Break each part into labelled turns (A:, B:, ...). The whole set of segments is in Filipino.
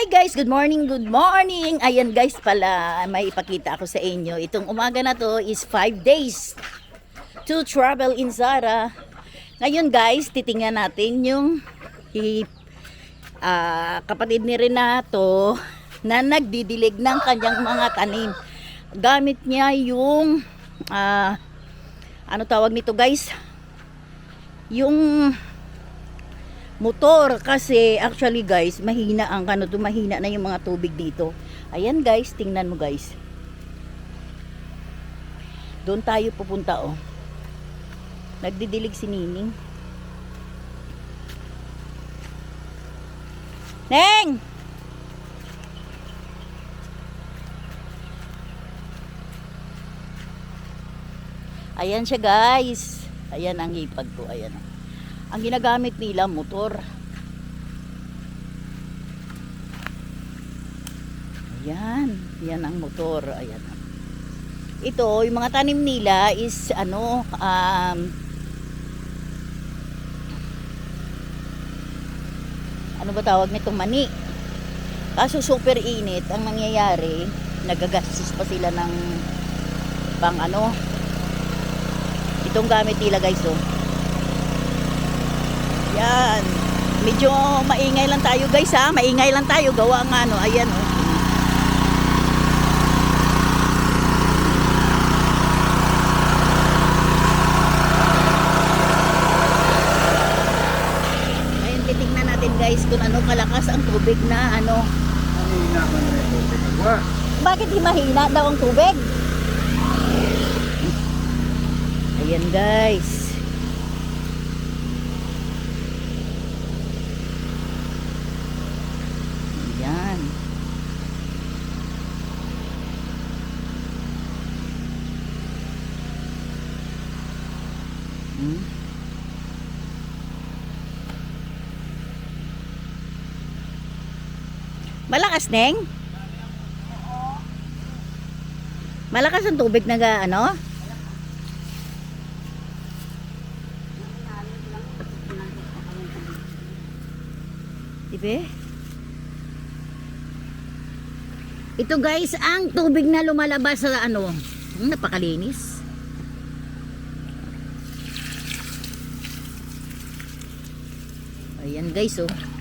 A: Hi guys, good morning, good morning. Ayan guys pala, may ipakita ako sa inyo. Itong umaga na to is 5 days to travel in Zara. Ngayon guys, titingnan natin yung ah, kapatid ni Renato na nagdidilig ng kanyang mga tanim. Gamit niya yung ah, ano tawag nito guys? Yung motor kasi actually guys mahina ang ano to mahina na yung mga tubig dito. Ayan guys tingnan mo guys. Doon tayo pupunta oh. Nagdidilig si Nining. Neng! Ayan siya guys. Ayan ang hipag ko ayan oh. Ang ginagamit nila motor. Ayan, yan ang motor. Ayan. Ito, yung mga tanim nila is ano, um, ano ba tawag nitong mani. Kaso super init, ang nangyayari, nagagastos pa sila ng pang ano, itong gamit nila guys oh. Yan. Medyo maingay lang tayo guys ha. Maingay lang tayo. Gawa nga ano. Ayan oh. Titingnan natin guys kung ano kalakas ang tubig na ano.
B: Ang hina man na ito. Wa.
A: Bakit mahina daw ang tubig? Ayan guys. Ayan. Hmm. Malakas, Neng? Malakas ang tubig na ga- ano? Diba? Ito guys, ang tubig na lumalabas sa ano, hmm, napakalinis. Ayan guys, oh.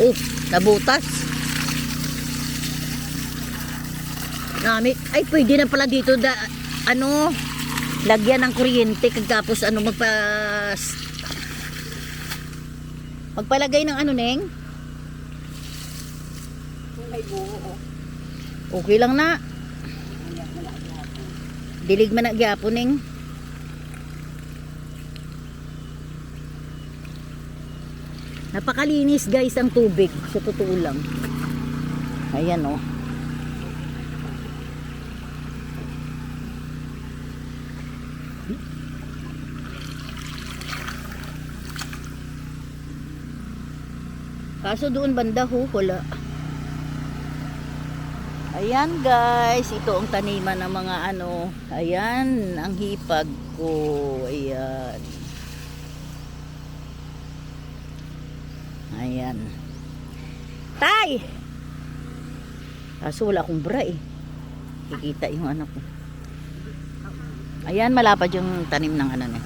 A: Oh, nabutas. Nami, ay pwede na pala dito da, ano, lagyan ng kuryente kagtapos ano magpa magpalagay ng ano neng
C: buo.
A: okay lang na dilig man na gyapon neng napakalinis guys ang tubig sa totoo lang ayan oh Kaso doon banda ho, wala. Ayan guys, ito ang taniman ng mga ano. Ayan, ang hipag ko. Ayan. Ayan. Tay! Kaso wala akong bra eh. Kikita yung anak ko. Ayan, malapad yung tanim ng ano na.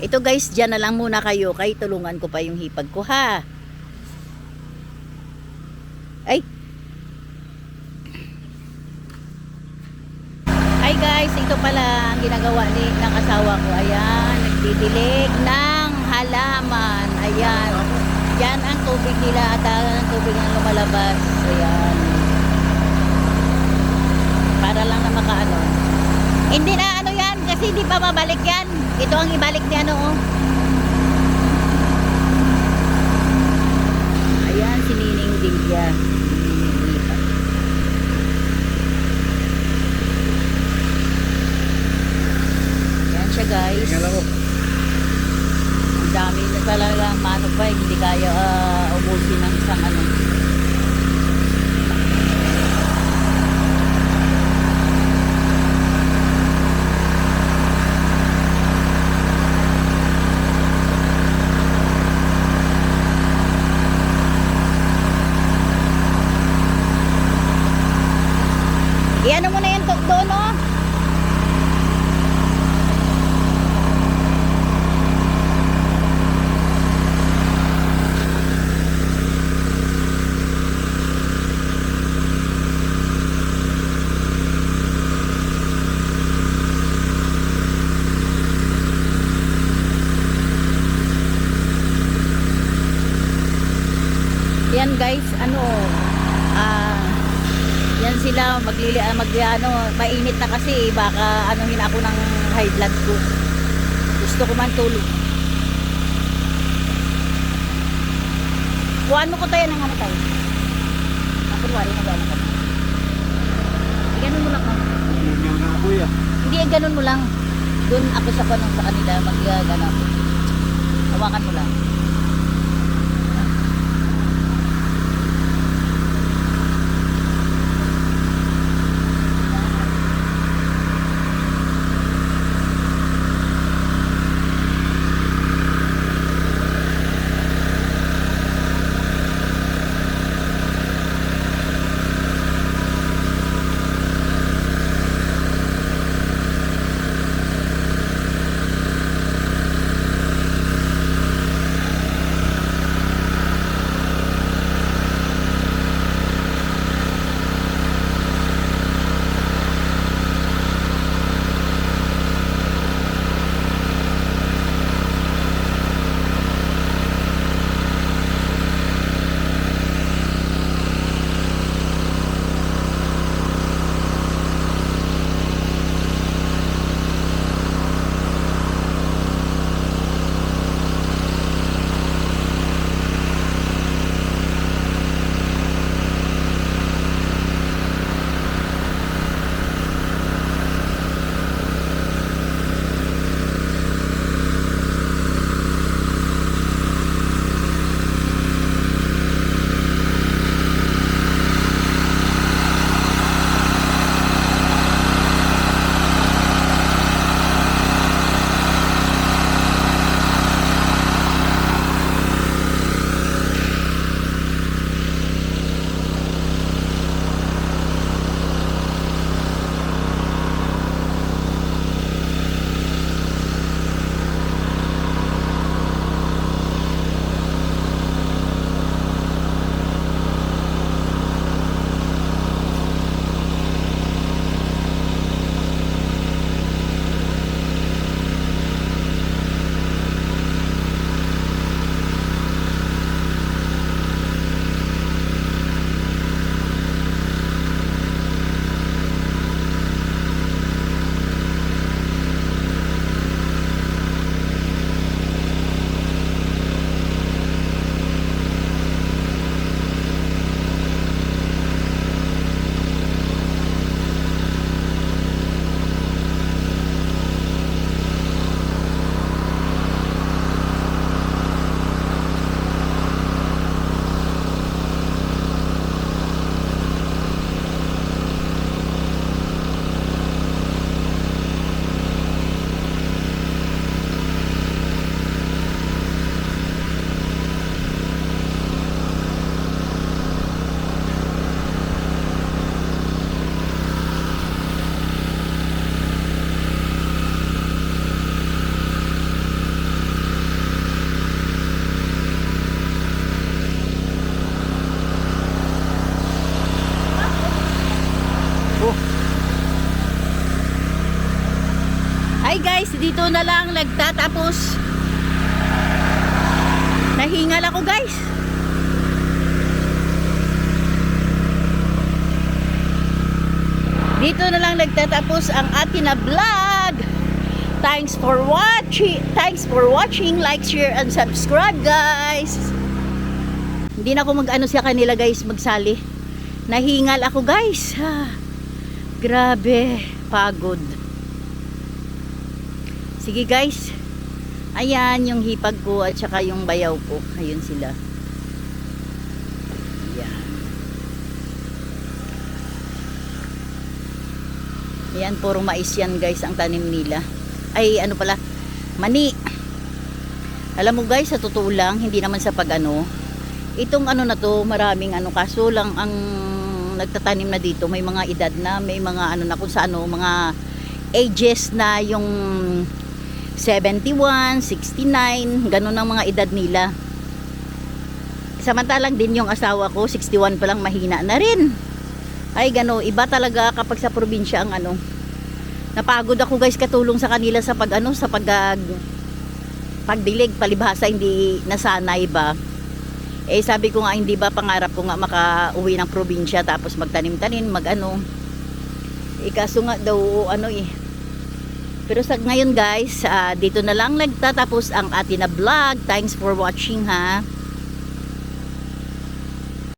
A: Ito guys, dyan na lang muna kayo. Kay tulungan ko pa yung hipag ko ha. Ay! Hi guys, ito pala ang ginagawa ni ng asawa ko. Ayan, nagdidilig ng halaman. Ayan. Yan ang tubig nila at ang tubig ang lumalabas. Ayan. Para lang na makaano. Hindi na ano yan kasi hindi pa mabalik yan. Ito ang ibalik niya ano oh. Ayan, si Nining Dilya. talaga mano pa hindi kaya uh, ubusin ng isang ano I-ano mo na yan doon, no? Guys, ano, ah, yan sila maglili, ah, mag, ano, mainit na kasi, baka anuhin ako ng high blood ko. Gusto ko man tulog. Kuhaan mo ko tayo ng ano tayo. Ako wari na gano'n ka. Ganun mo lang ako.
B: Hindi na ako ya.
A: Hindi, eh, ganun mo lang. Doon ako sa panong sa kanila, mag uh, ganun. Hawakan mo lang. Hi guys, dito na lang nagtatapos. Nahingal ako guys. Dito na lang nagtatapos ang atin na vlog. Thanks for watching. Thanks for watching. Like, share, and subscribe guys. Hindi na ako mag-ano sa kanila guys, magsali. Nahingal ako guys. Ah, grabe, pagod. Sige guys. Ayan yung hipag ko at saka yung bayaw ko. Ayun sila. Ayan. Ayan, puro mais yan guys ang tanim nila. Ay, ano pala, mani. Alam mo guys, sa totoo lang, hindi naman sa pag-ano. Itong ano na to, maraming ano, kaso lang ang nagtatanim na dito, may mga edad na, may mga ano na kung sa ano, mga ages na yung 71, 69, ganun ang mga edad nila. Samantalang din yung asawa ko, 61 pa lang mahina na rin. Ay gano, iba talaga kapag sa probinsya ang ano. Napagod ako guys katulong sa kanila sa pag ano, sa pag ah, pagdilig, palibhasa hindi nasanay ba. Eh sabi ko nga hindi ba pangarap ko nga makauwi ng probinsya tapos magtanim-tanim, mag-ano. Eh kaso nga daw ano eh. Pero sa ngayon guys, ah, dito na lang nagtatapos ang atin na vlog. Thanks for watching ha.